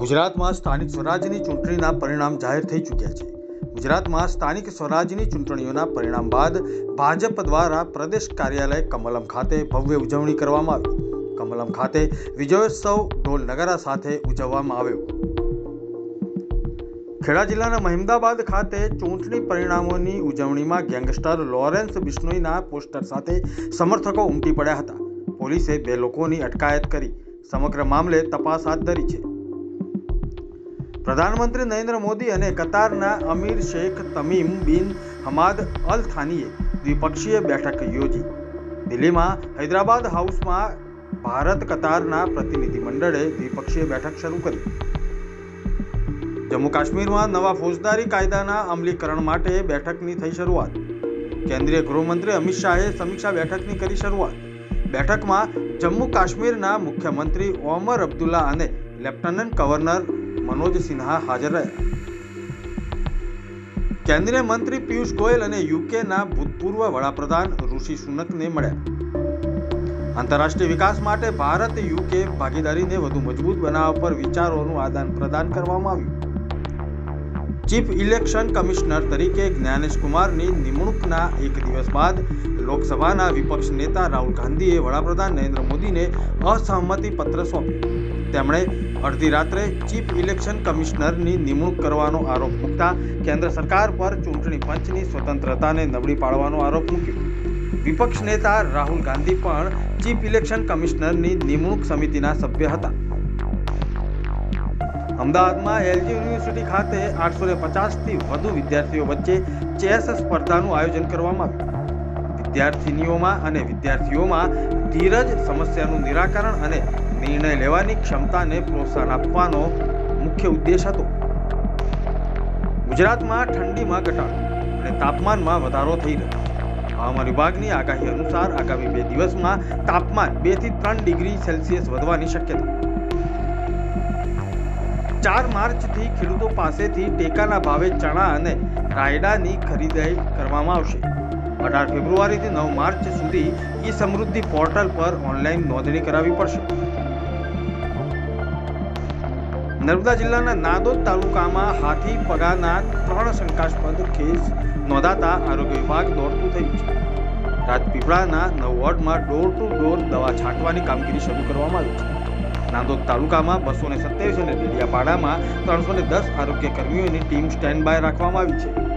ગુજરાતમાં સ્થાનિક સ્વરાજ્યની ચૂંટણીના પરિણામ જાહેર થઈ ચૂક્યા છે. ગુજરાતમાં સ્થાનિક સ્વરાજ્યની ચૂંટણીઓના પરિણામ બાદ ભાજપ દ્વારા પ્રદેશ કાર્યાલય કમલમ ખાતે ભવ્ય ઉજવણી કરવામાં આવી. કમલમ ખાતે વિજયોત્સવ ઢોલ નગારા સાથે ઉજવવામાં આવ્યો. ખેડા જિલ્લાના મહેમદાબાદ ખાતે ચૂંટણી પરિણામોની ઉજવણીમાં ગેંગસ્ટર લોરેન્સ બિશ્નોઈના પોસ્ટર સાથે સમર્થકો ઉમટી પડ્યા હતા. પોલીસે બે લોકોની અટકાયત કરી. સમગ્ર મામલે તપાસ હાથ ધરી છે. પ્રધાનમંત્રી નરેન્દ્ર મોદી અને કતારના અમીર Sheikh Tamim bin Hamad Al થાનીએ દ્વિપક્ષીય બેઠક યોજી. દિલ્હીમાં હૈદરાબાદ હાઉસમાં ભારત કતારના પ્રતિનિધિ મંડળે દ્વિપક્ષીય બેઠક શરૂ કરી. જમ્મુ કાશ્મીરમાં નવા ફોજદારી કાયદાના અમલીકરણ માટે બેઠકની થઈ શરૂઆત. કેન્દ્રીય ગૃહમંત્રી અમિત શાહે સમીક્ષા બેઠકની કરી શરૂઆત. બેઠકમાં જમ્મુ કાશ્મીરના મુખ્યમંત્રી ઓમર અબ્દુલ્લા અને લેફ્ટનન્ટ ગવર્નર મનોજ સિન્હા હાજર રહ્યા કેન્દ્રીય મંત્રી પિયુષ ગોયલ અને યુકેના ભૂતપૂર્વ વડાપ્રધાન ઋષિ સુનકને મળ્યા. આંતરરાષ્ટ્રીય વિકાસ માટે ભારત યુકે ભાગીદારીને વધુ મજબૂત બનાવવા પર વિચારોનું આદાન પ્રદાન કરવામાં આવ્યું. ચીફ ઇલેક્શન કમિશનર તરીકે જ્ઞાનેશ કુમારની નિમણૂકના એક દિવસ બાદ લોકસભાના વિપક્ષ નેતા રાહુલ ગાંધીએ વડાપ્રધાન નરેન્દ્ર મોદીને અસહમતિ પત્ર સોંપ્યો. તેમણે અડધી રાત્રે ચીફ ઇલેક્શન કમિશનરની નિમણૂક કરવાનો આરોપ મૂકતા કેન્દ્ર સરકાર પર ચૂંટણી પંચની સ્વતંત્રતાને નબળી પાડવાનો આરોપ મૂક્યો. વિપક્ષ નેતા રાહુલ ગાંધી પણ ચીફ ઇલેક્શન કમિશનરની નિમણૂક સમિતિના સભ્ય હતા. અમદાવાદમાં એલજી યુનિવર્સિટી ખાતે આઠસો ને પચાસથી વધુ વિદ્યાર્થીઓ વચ્ચે ચેસ સ્પર્ધાનું આયોજન કરવામાં આવ્યું. વિદ્યાર્થિનીઓમાં અને વિદ્યાર્થીઓમાં ધીરજ, સમસ્યાનું નિરાકરણ અને નિર્ણય લેવાની ક્ષમતાને પ્રોત્સાહન આપવાનો મુખ્ય ઉદ્દેશ હતો. ગુજરાતમાં ઠંડીમાં ઘટાડો અને તાપમાનમાં વધારો થઈ રહ્યો. હવામાન વિભાગની આગાહી અનુસાર આગામી બે દિવસમાં તાપમાન બેથી ત્રણ ડિગ્રી સેલ્સિયસ વધવાની શક્યતા ચાર માર્ચથી ખેડૂતો પાસેથી ટેકાના ભાવે ચણા અને રાયડાની ખરીદાઈ કરવામાં આવશે. અઢાર ફેબ્રુઆરીથી નવ માર્ચ સુધી ઈ સમૃદ્ધિ પોર્ટલ પર ઓનલાઈન નોંધણી કરાવવી પડશે. નર્મદા જિલ્લાના નાદોદ તાલુકામાં હાથી પગાના ત્રણ શંકાસ્પદ કેસ નોંધાતા આરોગ્ય વિભાગ દોડતું થયું છે. રાજપીપળાના નવ વોર્ડમાં ડોર ટુ ડોર દવા છાંટવાની કામગીરી શરૂ કરવામાં આવી છે. નાંદોદ તાલુકામાં બસો સત્યાવીસ અને ડેડિયાપાડામાં ત્રણસો દસ આરોગ્ય કર્મીઓની ટીમ સ્ટેન્ડ બાય રાખવામાં આવી છે.